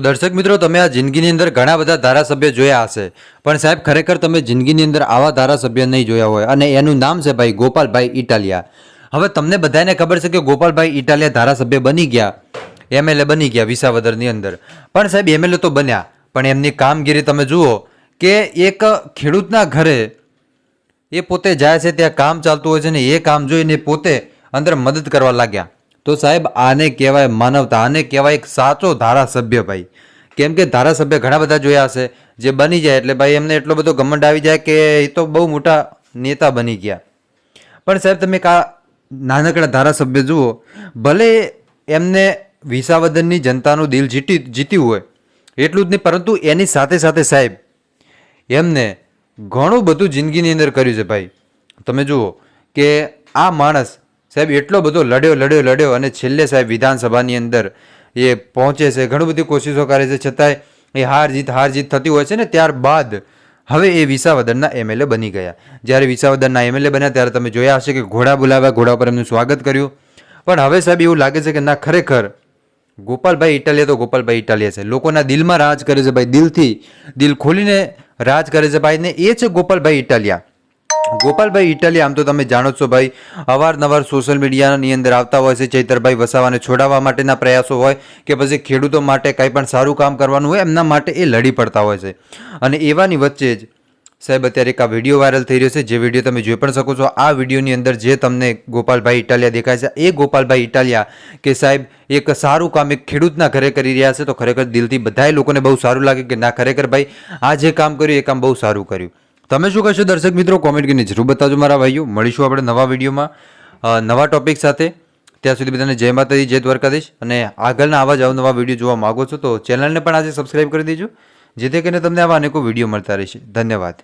દર્શક મિત્રો, તમે આ જિંદગીની અંદર ઘણા બધા ધારાસભ્ય જોયા હશે. પણ સાહેબ, ખરેખર તમે જિંદગીની અંદર આવા ધારાસભ્ય નહીં જોયા હોય. અને એનું નામ છે ભાઈ ગોપાલભાઈ ઇટાલિયા. હવે તમને બધાને ખબર છે કે ગોપાલભાઈ ઇટાલિયા ધારાસભ્ય બની ગયા. એમએલએ બની ગયા વિસાવદરની અંદર. પણ સાહેબ, એમએલએ તો બન્યા. પણ એમની કામગીરી તમે જુઓ કે એક ખેડૂતના ઘરે એ પોતે જાય છે, ત્યાં કામ ચાલતું હોય છે ને એ કામ જોઈને પોતે અંદર મદદ કરવા લાગ્યા. તો સાહેબ, આને કહેવાય માનવતા, આને કહેવાય એક સાચો ધારાસભ્ય ભાઈ. કેમ કે ધારાસભ્ય ઘણા બધા જોયા હશે, જે બની જાય એટલે ભાઈ એમને એટલો બધો ગમંડ આવી જાય કે એ તો બહુ મોટા નેતા બની ગયા. પણ સાહેબ, તમે કા નાનકડા ધારાસભ્ય જુઓ, ભલે એમને વિસાવદનની જનતાનું દિલ જીતી જીત્યું હોય, એટલું જ નહીં, પરંતુ એની સાથે સાથે સાહેબ, એમને ઘણું બધું જિંદગીની અંદર કર્યું છે ભાઈ. તમે જુઓ કે આ માણસ સાહેબ, એટલો બધો લડ્યો લડ્યો લડ્યો અને છેલ્લે સાહેબ વિધાનસભાની અંદર એ પહોંચે છે. ઘણી બધી કોશિશો કરે છે. છતાંય એ હાર જીત હાર જીત થતી હોય છે ને ત્યારબાદ હવે એ વિસાવદરના એમએલએ બની ગયા. જ્યારે વિસાવદરના એમએલએ બન્યા ત્યારે તમે જોયા હશે કે ઘોડા બોલાવ્યા, ઘોડા પર એમનું સ્વાગત કર્યું. પણ હવે સાહેબ એવું લાગે છે કે ના, ખરેખર ગોપાલભાઈ ઇટાલિયા તો ગોપાલભાઈ ઇટાલિયા છે. લોકોના દિલમાં રાજ કરે છે ભાઈ, દિલથી દિલ ખોલીને રાજ કરે છે ભાઈ ને એ છે ગોપાલભાઈ ઇટાલિયા. ગોપાલભાઈ ઇટાલિયા, આમ તો તમે જાણો છો ભાઈ, અવારનવાર સોશિયલ મીડિયાની અંદર આવતા હોય છે, ચૈતરભાઈ વસાવાને છોડાવવા માટેના પ્રયાસો હોય કે પછી ખેડૂતો માટે કંઈ પણ સારું કામ કરવાનું હોય, એમના માટે એ લડી પડતા હોય છે. અને એવાની વચ્ચે જ, સાહેબ, અત્યારે એક આ વીડિયો વાયરલ થઈ રહ્યો છે, જે વીડિયો તમે જોઈ પણ શકો છો, આ વિડીયોની અંદર જે તમને ગોપાલભાઈ ઇટાલિયા દેખાય છે, એ ગોપાલભાઈ ઇટાલિયા કે સાહેબ, એક સારું કામ એક ખેડૂતના ઘરે કરી રહ્યા છે, તો ખરેખર દિલથી બધાય લોકોને બહુ સારું લાગે કે ના, ખરેખર ભાઈ, આ જે કામ કર્યું, એ કામ બહુ સારું કર્યું. તમે શું કહેશો દર્શક મિત્રો? કોમેન્ટ કરીને જરૂર બતાવજો મારા ભાઈઓ. મળીશું આપણે નવા વિડીયોમાં. નવા ટોપિક સાથે. ત્યાં સુધી બધાને જય માતાજી, જય દ્વારકાધીશ. અને આગળના આવા જ નવા વીડિયો જોવા માગો છો તો ચેનલને પણ આજે સબસ્ક્રાઇબ કરી દેજો. જેથી કરીને તમને આવા અનેકો વીડિયો મળતા રહેશે. ધન્યવાદ.